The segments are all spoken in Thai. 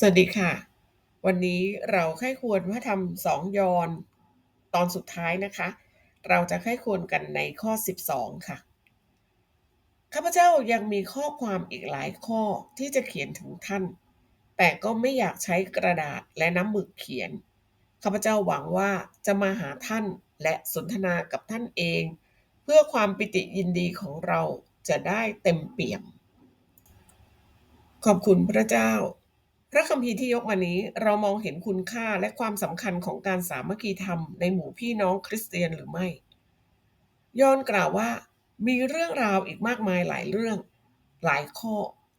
สวัสดีค่ะ วันนี้เราใคร่ควรพระธรรมสองยอนตอนสุดท้ายนะคะ เราจะใคร่ควรกันในข้อ 12 ค่ะข้าพเจ้ายังมีข้อความอีกหลายข้อที่จะเขียนถึงท่าน แต่ก็ไม่อยากใช้กระดาษและน้ำหมึกเขียนข้าพเจ้าหวังว่าจะมาหาท่านและสนทนากับท่านเอง เพื่อความปิติยินดีของเราจะได้เต็มเปี่ยม ขอบคุณพระเจ้า ระคัมภีร์ที่ยกมานี้เรามองเห็นคุณค่าและความสำคัญของการสามัคคีธรรมในหมู่พี่น้องคริสเตียนหรือไม่ย้อนกล่าวว่า มีเรื่องราวอีกมากมายหลายเรื่อง หลายข้อ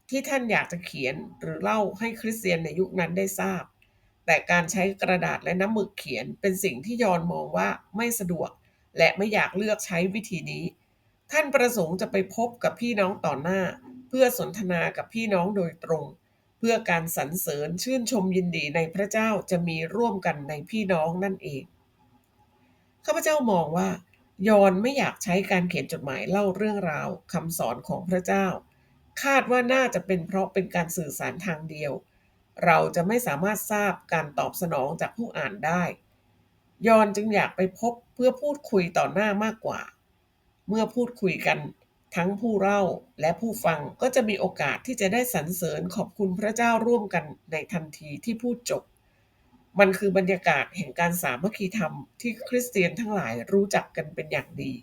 ที่ท่านอยากจะเขียนหรือเล่าให้คริสเตียนในยุคนั้นได้ทราบ แต่การใช้กระดาษและน้ำหมึกเขียนเป็นสิ่งที่ยอนมองว่าไม่สะดวก และไม่อยากเลือกใช้วิธีนี้ ท่านประสงค์จะไปพบกับพี่น้องต่อหน้า เพื่อสนทนากับพี่น้องโดยตรง เพื่อการสรรเสริญชื่นชมยินดีในพระเจ้าจะมีร่วมกันในพี่น้องนั่นเอง ข้าพเจ้ามองว่า ยอนไม่อยากใช้การเขียนจดหมายเล่าเรื่องราวคำสอนของพระเจ้า คาดว่าน่าจะเป็นเพราะเป็นการสื่อสารทางเดียว เราจะไม่สามารถทราบการตอบสนองจากผู้อ่านได้ ยอนจึงอยากไปพบเพื่อพูดคุยต่อหน้ามากกว่า เมื่อพูดคุยกัน ทั้งผู้เล่าและผู้ฟังก็จะมีโอกาสที่จะได้สรรเสริญขอบคุณพระเจ้าร่วมกันในทันทีที่พูดจบ มันคือบรรยากาศแห่งการสามัคคีธรรมที่คริสเตียนทั้งหลายรู้จักกันเป็นอย่างดี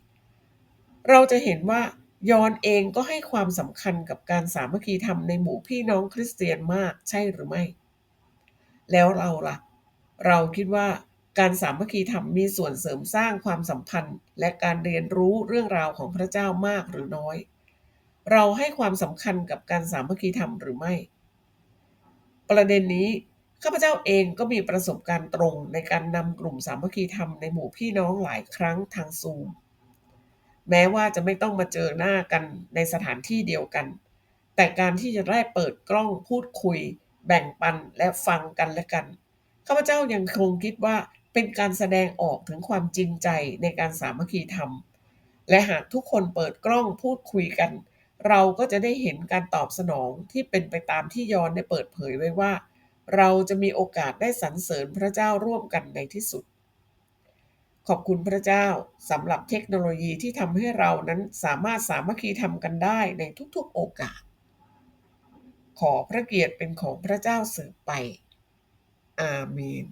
เราจะเห็นว่ายอนเองก็ให้ความสำคัญกับการสามัคคีธรรมในหมู่พี่น้องคริสเตียนมากใช่หรือไม่ แล้วเราล่ะ เราคิดว่า การสามัคคีธรรมมีส่วนเสริมสร้างความสัมพันธ์ และการเรียนรู้เรื่องราวของพระเจ้ามากหรือน้อย เราให้ความสำคัญกับการสามัคคีธรรมหรือไม่ ประเด็นนี้ข้าพเจ้าเองก็มีประสบการณ์ตรงในการนำกลุ่มสามัคคีธรรมในหมู่พี่น้องหลายครั้งทางซูม แม้ว่าจะไม่ต้องมาเจอหน้ากันในสถานที่เดียวกัน แต่การที่จะได้เปิดกล้องพูดคุย แบ่งปันและฟังกันและกันข้าพเจ้ายังคงคิดว่า เป็นการแสดงออกถึงความจริงใจในการสามัคคีธรรม และหากทุกคนเปิดกล้องพูดคุยกัน เราก็จะได้เห็นการตอบสนองที่เป็นไปตามที่ยอนได้เปิดเผยไว้ว่า เราจะมีโอกาสได้สรรเสริญพระเจ้าร่วมกันในที่สุด ขอบคุณพระเจ้าสำหรับเทคโนโลยีที่ทำให้เรานั้นสามารถสามัคคีทำกันได้ในทุกๆโอกาส ขอพระเกียรติเป็นของพระเจ้าสืบไป อาเมน